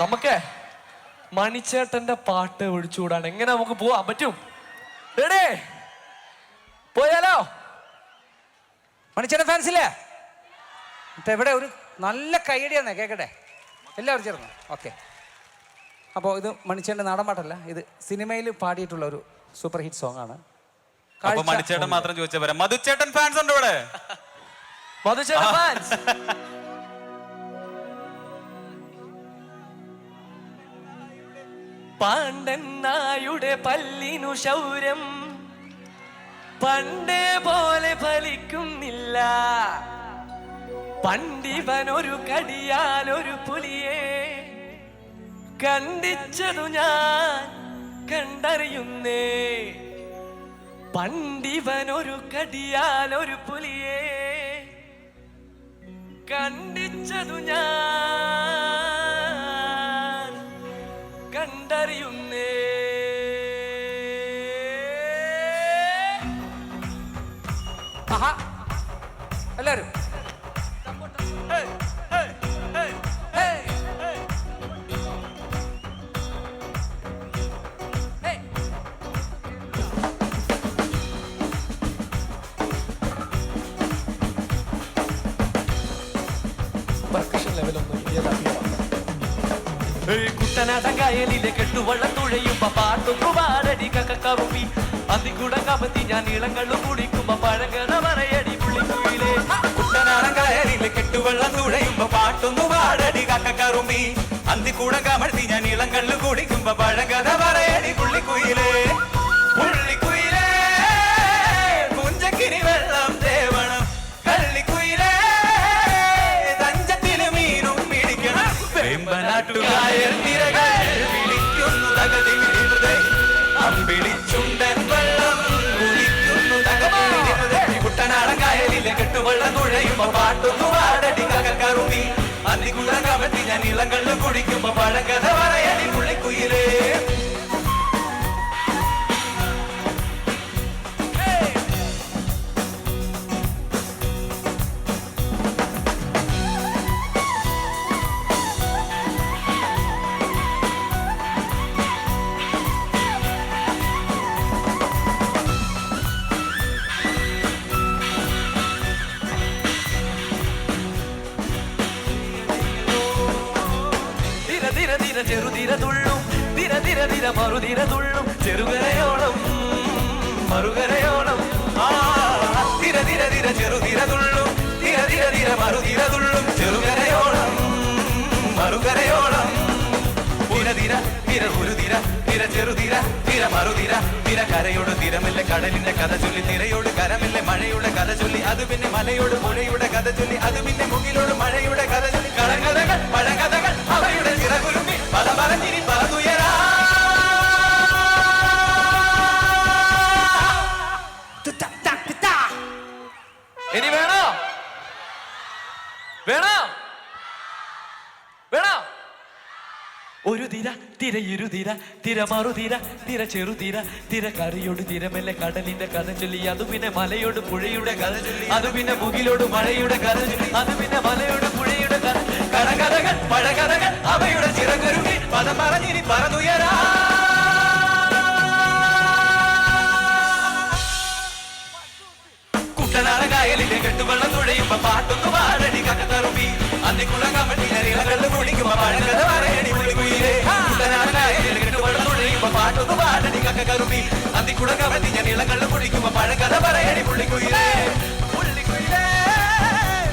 നമുക്ക് മണിച്ചേട്ടന്റെ പാട്ട് ഒഴിച്ചുകൂടാൻ എങ്ങനെ നമുക്ക് പോവാൻ പറ്റും? റെഡി പോയാലോ? മണിച്ചേട്ടൻ ഫാൻസ് ഇല്ലേ? ഇപ്പൊ എവിടെ ഒരു നല്ല കൈയടിയാന്നേ കേക്കട്ടെ? എല്ലാവരും ചേർന്നു? ഓക്കെ അപ്പോൾ ഇത് മണിച്ചേട്ടന്റെ നാടൻ പാട്ടല്ല ഇത് സിനിമയിൽ പാടിയിട്ടുള്ള ഒരു സൂപ്പർ ഹിറ്റ് സോങ് ആണ്. അപ്പൊ മണിച്ചേട്ടൻ മാത്രം ചോദിച്ചാൽ മധുചേട്ടൻ മധുച്ചേട്ടൻ ഫാൻസ് ഉണ്ട് ഇവിടെ? മധുചേട്ടൻ ഫാൻസ് പാണ്ഡനായുടെ പല്ലിനു ശൗര്യം പണ്ടേ പോലെ ഫലിക്കുന്നില്ല. കടിയാൽ ഒരു പുലിയെ കണ്ടിച്ചതു ഞാൻ കണ്ടറിയുന്നേ. പണ്ഡിവൻ ഒരു കടിയാൽ ഒരു പുലിയെ കണ്ടിച്ചതു ഞാൻ ആഹാ. കുട്ടനാടൻ കായലിലെ കെട്ടുവള്ളം തുഴയുമ്പോ പാട്ടൊന്നു പാടടി കക്കവുമി അതി കൂടെ കമത്തി ഞാൻ ഇളങ്ങളും കുടിക്കുമ്പോ പഴങ്കഥ പറയടി പുള്ളിക്കുയിലെ. കുട്ടനാടൻ കായലിലെ കെട്ടുവെള്ളം തുഴയുമ്പോ പാട്ടൊന്നു പാടടി കക്കറുമ്പി. അന്തിക്കൂടം കമഴ്ത്തി ഞാൻ ഇളം കള്ളു കുടിക്കുമ്പോ പഴങ്കഥ വെമ്പനാട്ടുകായൽ നിരകൾ വിളിക്കുന്നു തകതി അമ്പിളിച്ചുണ്ടൻ വെള്ളം കുടിക്കുന്നു തകതി കുട്ടനാടൻ കായലിലെ കെട്ടുവെള്ളം നുഴയുമ്പോ പാട്ടൊന്നു പാടടി കകക്കറുതി അന്തിക്കുള്ള കമത്തി ഞാൻ ഇളം കള്ളു കുടിക്കുമ്പോ പഴങ്കഥ പറയണി പുള്ളിക്കുയിലേ. തിര തിര തിര ചെറുതിര തുള്ളും. തിര തിര തിര മറുതിര തുള്ളും. ചെറുകരയോളം മറുകരയോളം. ആ, തിര തിര തിര ചെറുതിര തുള്ളും. തിര തിര തിര മറുതിര തുള്ളും. ചെറുകരയോളം മറുകരയോളം. തിര തിര തിര ഒരു തിര തിര ചെറുതിര തിര മറുതിര തിര കരയോട് തിരമില്ല കടലിന്റെ കഥ ചൊല്ലി തിരയോട് കരമില്ല മഴയുടെ കഥ ചൊല്ലി. അത് പിന്നെ മലയോട് പുഴയുടെ കഥ ചൊല്ലി. അത് പിന്നെ മുകിലോട് മഴയുടെ കഥ ഇനി വേണോ? വേണോ? വേണോ? ഒരു തിര തിര ഇരുതിര തിര മറുതിര തിര ചെറുതിര തിര കറിയോട് തിരമല്ല കടലിന്റെ കഥ ചൊല്ലി അത് പിന്നെ മലയോട് പുഴയുടെ കഥ അത് പിന്നെ മുകിലോട് മഴയുടെ കഥ അത് പിന്നെ മലയോട് പുഴയുടെ കഥ. കടകഥകൾ പഴകഥകൾ അവയുടെ ചിറകരുവിൽ പദം പറഞ്ഞിരി പറന്നുയരാ. കക്കറുമ്പി അന്നിക്കുള്ള കമട്ടി ഞാൻ ഇളകള്ളു കുടിക്കുമ്പോ പഴകഥ പറയടി പുള്ളിക്കുയിലേ. പുള്ളിക്കുയിലേ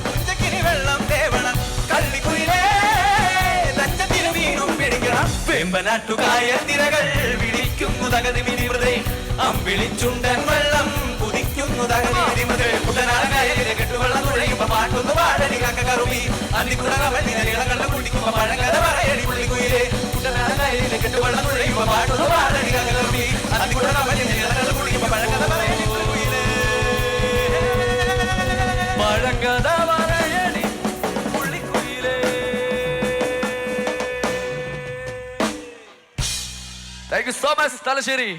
പുഞ്ചക്കിനി വെള്ളം തേവണം. കള്ളിക്കുയിലേ തഞ്ചത്തിന് വീണും പിടിക്കണം. വെമ്പനാട്ടുകായ തിരകൾ വിളിക്കുന്നു തകതി വിനിമൃതേ അമ്പിളിച്ചുണ്ടൻ വെള്ളം കുതിക്കുന്നു തകതി വിനിമൃതേ കുട്ടനാടകായലിലെ കെട്ടുവെള്ളം തുഴയുമ്പോ പാട്ടൊന്നു പാടടി കക്ക കറുമി അന്നിക്കുടകവല്ലിനകളെ കുടിക്കുമ്പോ പഴകഥ പറയടി പുള്ളിക്കുയിലേ. കുട്ടനാടകായലിലെ കെട്ടുവെള്ളം തുഴയുമ്പോ പാട്ടൊന്നു പാടടി കക്ക കറുമി അന്നിക്കുടകവല്ലിനകളെ കുടിക്കുമ്പോ പഴങ്കഥ പുള്ളിക്കുയിലേ പഴങ്കഥ പറയടി പുള്ളിക്കുയിലേ. Thank you so much Thalassery.